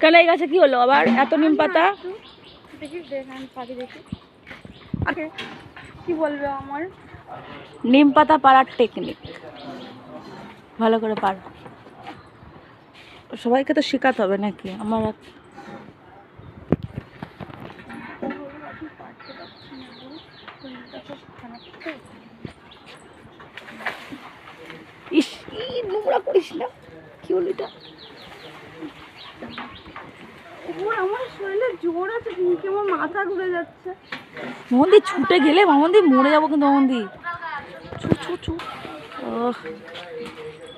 কেন এই গাছে কি হলো? আবার এত নিম পাতা? কি বলবে আমার? নিম পাতা পাড়ার টেকনিক ভালো করে পার। সবাইকে তো শেখাতে হবে নাকি? আমার ইস ই নোংরা করিস না। কি হলো এটা? জোর মাথা ঘুরে যাচ্ছে। মোহনদি ছুটে গেলে মোহনদি মরে যাব কিন্তু মোহনদি ছু ছু ছু।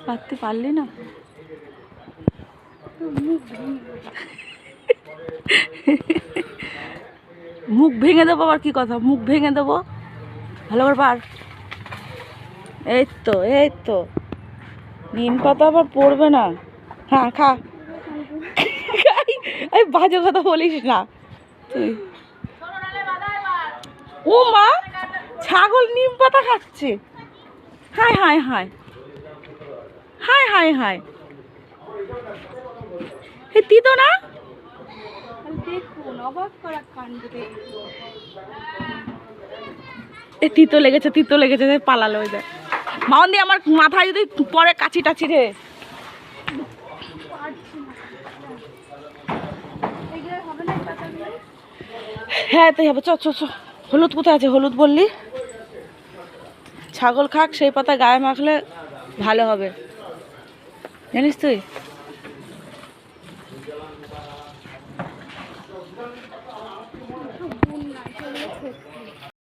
পারতে পারলি না। মুখ ভেঙে দেবো আবার কি কথা? মুখ ভেঙে দেবো। ভালো করে এই তো এই তো। নিম পাতা আবার পড়বে না। হ্যাঁ খা। এই বাজে কথা বলিস না। তুই। ও মা, ছাগল নিম পাতা খাচ্ছে। হায় হায় হায়। হায় হায় হায়। হে, তিতো না? এ, তিতো লেগেছে তিতো লেগেছে পালালো ওই দেখ মামন্দি, আমার মাথায় যদি পরে কাছি টাছি রে। হ্যাঁ তাই হবে। চ চ হলুদ কোথায় আছে? হলুদ বললি। ছাগল খাক, সেই পাতা গায়ে মাখলে ভালো হবে। জানিস তুই?